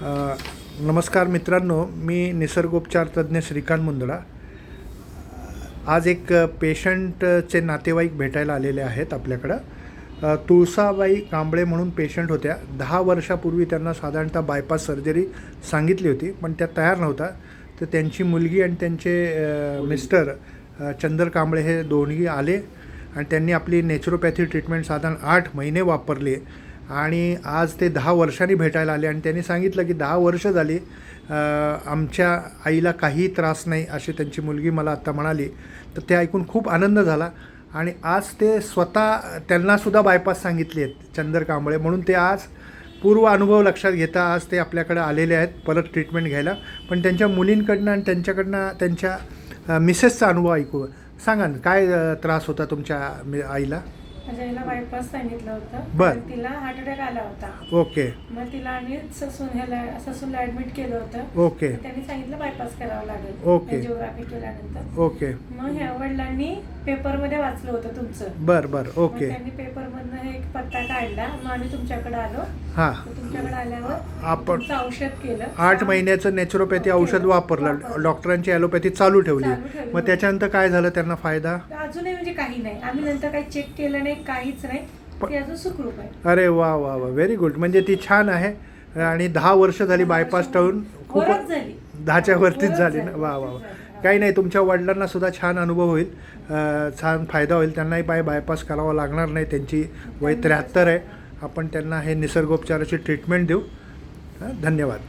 नमस्कार मित्रांनो मी निसर्गोपचार तज्ज्ञ श्रीकांत मुंदडा. आज एक पेशंटचे नातेवाईक भेटायला आलेले आहेत आपल्याकडं. तुळसाबाई कांबळे म्हणून पेशंट होत्या. दहा वर्षापूर्वी त्यांना साधारणतः बायपास सर्जरी सांगितली होती पण त्या तयार नव्हता. तर त्यांची मुलगी आणि त्यांचे मिस्टर चंदर कांबळे हे दोन्ही आले आणि त्यांनी आपली नेचरोपॅथी ट्रीटमेंट साधारण आठ महिने वापरली. आणि आज ते दहा वर्षांनी भेटायला आले आणि त्यांनी सांगितलं की दहा वर्ष झाली आमच्या आईला काही त्रास नाही अशी त्यांची मुलगी मला आत्ता म्हणाली. तर ते ऐकून खूप आनंद झाला आणि आज ते स्वतः त्यांनासुद्धा बायपास सांगितले आहेत चंदर कांबळे. म्हणून ते आज पूर्व अनुभव लक्षात घेता आज ते आपल्याकडे आलेले आहेत परत ट्रीटमेंट घ्यायला. पण त्यांच्या मुलींकडनं आणि त्यांच्याकडनं त्यांच्या मिसेसचा अनुभव ऐकू. सांगा ना काय त्रास होता तुमच्या आईला? आईला बायपास सांगितलं होतं. बर. तिला हार्ट अटॅक आला होता. ओके. मग तिला आम्ही ससून ह्याला ससूनला ऍडमिट केलं होतं. ओके. तर त्यांनी सांगितलं बायपास करावं लागेल. ओके. एंजिओग्राफी केल्यानंतर. ओके. मग ह्या वडिलांनी पेपरमध्ये वाचलं होतं तुमचं. बर बर. मग ओके. त्यांनी पेपरमधनं एक पत्ता काढला. मग आम्ही तुमच्याकडे आलो. हां. तर तुमच्याकडे आल्यावर आपण तुमचं औषध केलं. आठ महिन्याचं नॅचरोपॅथी औषध वापरलं. डॉक्टरांची ॲलोपॅथी चालू ठेवली. चालू ठेवली. मग त्याच्यानंतर काय झालं? त्यांना फायदा? अजूनही म्हणजे काही नाही. आम्ही नंतर काही चेक केलं नाही काहीच नाही. ते अजून सुखरूप आहे. अरे वा वा वा. व्हेरी गुड म्हणजे ती छान आहे. आणि दहा वर्ष झाली बायपास टळून खूप वरच झाली. दहाच्या वरतीच झाली. ना? वा वा वा. काही नाही तुमच्या वडिलांना सुद्धा छान अनुभव होईल. अं, छान फायदा होईल. त्यांनाही बाय बायपास करावा लागणार नाही. त्यांची वय त्र्याहत्तर आहे. आपण त्यांना हे निसर्गोपचाराची ट्रीटमेंट देऊ. हं, धन्यवाद.